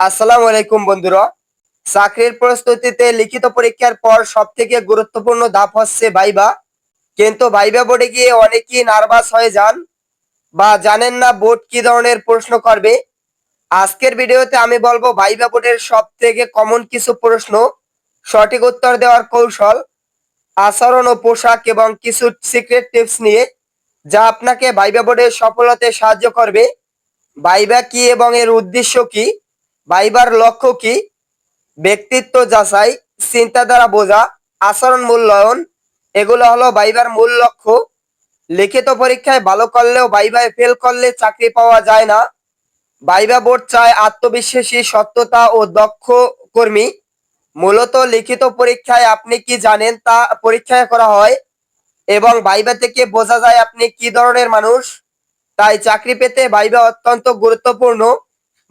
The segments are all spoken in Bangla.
আসসালামু আলাইকুম বন্ধুরা। চাকরির প্রস্তুতিতে লিখিত পরীক্ষার পর সব থেকে গুরুত্বপূর্ণ ধাপ হচ্ছে ভাইবা। কিন্তু ভাইবা বোর্ডে গিয়ে অনেকেই নার্ভাস হয়ে যান বা জানেন না বোর্ড কি ধরনের প্রশ্ন করবে। আজকের ভিডিওতে আমি বলব ভাইবা বোর্ডের সব থেকে কমন কিছু প্রশ্ন, সঠিক উত্তর দেওয়ার কৌশল, আচরণ ও পোশাক এবং কিছু সিক্রেট টিপস নিয়ে, যা আপনাকে ভাইবা বোর্ডের সফলতায় সাহায্য করবে। ভাইবা কি এবং এর উদ্দেশ্য কি? ভাইবার লক্ষ্য কি? ব্যক্তিত্ব যাচাই, চিন্তাধারা বোঝা, আচরণ মূল্যায়ন, এগুলো হলো ভাইবার মূল লক্ষ্য। লিখিত পরীক্ষায় ভালো করলেও ভাইভায় ফেল করলে চাকরি পাওয়া যায় না। ভাইবা বোর্ড চায় আত্মবিশ্বাসী, সত্যতা ও দক্ষ কর্মী। মূলত লিখিত পরীক্ষায় আপনি কি জানেন তা পরীক্ষায় করা হয় এবং ভাইবা থেকে বোঝা যায় আপনি কি ধরনের মানুষ। তাই চাকরি পেতে ভাইবা অত্যন্ত গুরুত্বপূর্ণ।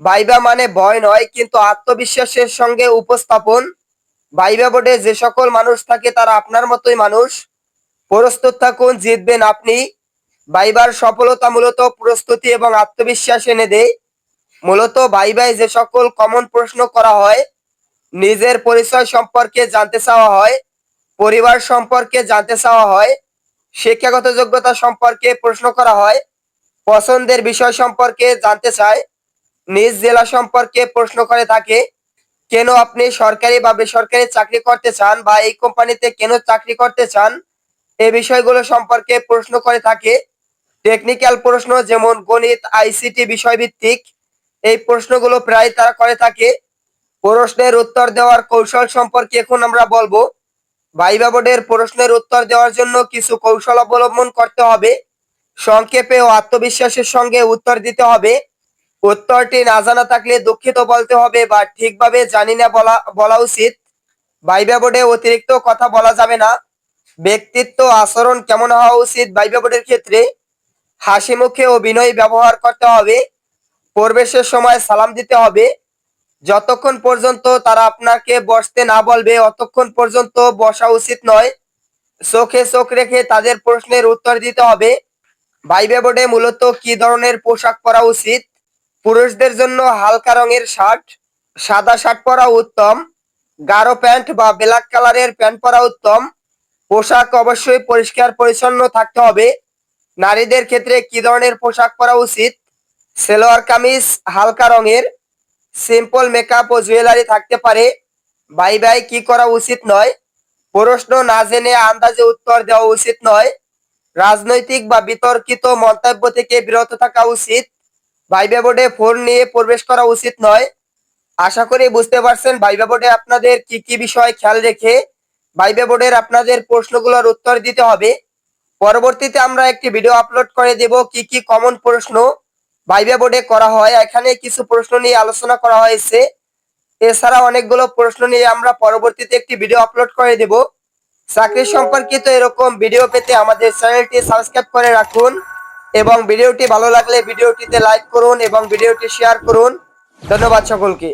ভাইবা মানে ভয় নয়, কিন্তু আত্মবিশ্বাসের সঙ্গে উপস্থাপন। ভাইবা বোর্ডে যে সকল মানুষ থাকে, তারা আপনার মতোই মানুষ। প্রস্তুত থাকুন, জিতবেন আপনি। ভাইবার সফলতা মূলত প্রস্তুতি এবং আত্মবিশ্বাস এনে দেয়। মূলত ভাইবাই যে সকল কমন প্রশ্ন করা হয়, নিজের পরিচয় সম্পর্কে জানতে চাওয়া হয়, পরিবার সম্পর্কে জানতে চাওয়া হয়, শিক্ষাগত যোগ্যতা সম্পর্কে প্রশ্ন করা হয়, পছন্দের বিষয় সম্পর্কে জানতে চায় নিজ জেলা সম্পর্কে প্রশ্ন করে থাকে, কেন আপনি সরকারি বা বেসরকারি চাকরি করতে চান বা এই কোম্পানিতে কেন চাকরি করতে চান? এই বিষয়গুলো সম্পর্কে প্রশ্ন করে থাকে। টেকনিক্যাল প্রশ্ন যেমন গণিত, আইসিটি বিষয়ভিত্তিক, এই প্রশ্নগুলো প্রায় তারা করে থাকে। প্রশ্নের উত্তর দেওয়ার কৌশল সম্পর্কে এখন আমরা বলব। ভাইবা বোর্ডের প্রশ্নের উত্তর দেওয়ার জন্য কিছু কৌশল অবলম্বন করতে হবে। সংক্ষেপে ও আত্মবিশ্বাসের সঙ্গে উত্তর দিতে হবে। উত্তরটি না জানা থাকলে দুঃখিত বলতে হবে বা ঠিকভাবে জানি না বলা বলা উচিত। ভাইবা বোর্ডে অতিরিক্ত কথা বলা যাবে না। ব্যক্তিত্ব আচরণ কেমন হওয়া উচিত ভাইবা বোর্ডের ক্ষেত্রে? হাসি মুখে ও বিনয়ী ব্যবহার করতে হবে। প্রবেশের সময় সালাম দিতে হবে। যতক্ষণ পর্যন্ত তারা আপনাকে বসতে না বলবে, অতক্ষণ পর্যন্ত বসা উচিত নয়। চোখে চোখ রেখে তাদের প্রশ্নের উত্তর দিতে হবে। ভাইবে বোর্ডে মূলত কি ধরনের পোশাক পরা উচিত? পুরুষদের জন্য হালকা রঙের শার্ট, সাদা শার্ট পরা উত্তম, গাঢ় প্যান্ট বা ব্ল্যাক কালারের প্যান্ট পরা উত্তম। পোশাক অবশ্যই পরিষ্কার, পরিচ্ছন্ন থাকতে হবে। নারীদের ক্ষেত্রে কি ধরনের পোশাক পরা উচিত? সেলোয়ার কামিজ হালকা রঙের সিম্পল মেকআপ ও জুয়েলারি থাকতে পারে। বাই বাই কি করা উচিত নয়? প্রশ্ন না জেনে আন্দাজে উত্তর দেওয়া উচিত নয়। রাজনৈতিক বা বিতর্কিত মন্তব্য থেকে বিরত থাকা উচিত। ভাইবা বোর্ডে ফোন নিয়ে প্রবেশ করা উচিত নয়। আশা করি বুঝতে পারছেন ভাইবা বোর্ডে আপনাদের কি কি বিষয় খেয়াল রেখে ভাইবা বোর্ডের আপনাদের প্রশ্নগুলোর উত্তর দিতে হবে। পরবর্তীতে আমরা একটি ভিডিও আপলোড করে দেব কি কি কমন প্রশ্ন ভাইবা বোর্ডে করা হয়। এখানে কিছু প্রশ্ন নিয়ে আলোচনা করা হয়েছে। এছাড়া অনেকগুলো প্রশ্ন নিয়ে আমরা পরবর্তীতে একটি ভিডিও আপলোড করে দেব। চাকরি সম্পর্কিত এরকম ভিডিও পেতে আমাদের চ্যানেলটি সাবস্ক্রাইব করে রাখুন। এবং ভিডিওটি ভালো লাগলে ভিডিওটিতে লাইক করুন এবং ভিডিওটি শেয়ার করুন। ধন্যবাদ সকলকে।